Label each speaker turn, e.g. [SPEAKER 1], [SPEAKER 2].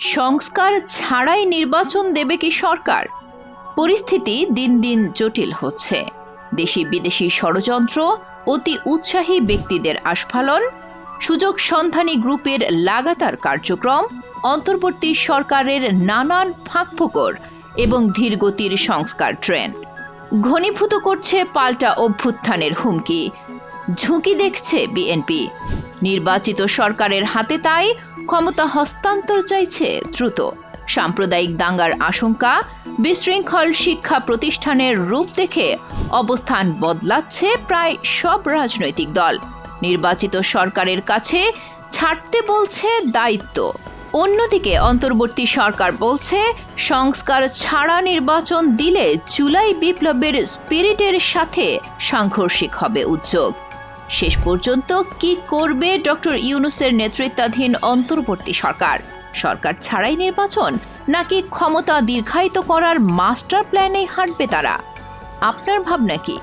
[SPEAKER 1] সংস্কার ছাড়াই নির্বাচন দেবে কি সরকার? পরিস্থিতি দিন দিন জটিল হচ্ছে। দেশি বিদেশি ষড়যন্ত্র, অতি উৎসাহী ব্যক্তিদের আস্ফালন, সুযোগ সন্ধানী গ্রুপের লাগাতার কার্যক্রম, অন্তর্বর্তী সরকারের নানান ফাঁকফোকর এবং ধীরগতির সংস্কার ট্রেন। ঘনীভূত করছে পাল্টা অভ্যুত্থানের হুমকি। ঝুঁকি দেখছে বিএনপি। নির্বাচিত সরকারের হাতে তাই ক্ষমতা হস্তান্তর চাইছে দ্রুত। সাম্প্রদায়িক দাঙ্গার আশঙ্কা, বিশৃঙ্খল শিক্ষা প্রতিষ্ঠানের রূপ দেখে অবস্থান বদলাচ্ছে প্রায় সব রাজনৈতিক দল। নির্বাচিত সরকারের কাছে ছাড়তে বলছে দায়িত্ব। অন্যদিকে অন্তর্বর্তী সরকার বলছে, সংস্কার ছাড়া নির্বাচন দিলে জুলাই বিপ্লবের স্পিরিটের সাথে সাংঘর্ষিক হবে উদ্যোগ। শেষ পর্যন্ত কি করবে ডক্টর ইউনুসের নেতৃত্বাধীন অন্তর্বর্তী সরকার? সরকার ছাড়াই নির্বাচন? নাকি ক্ষমতা দীর্ঘায়িত করার মাস্টার প্ল্যানে হাঁটবে তারা? আপনার ভাবনা কি?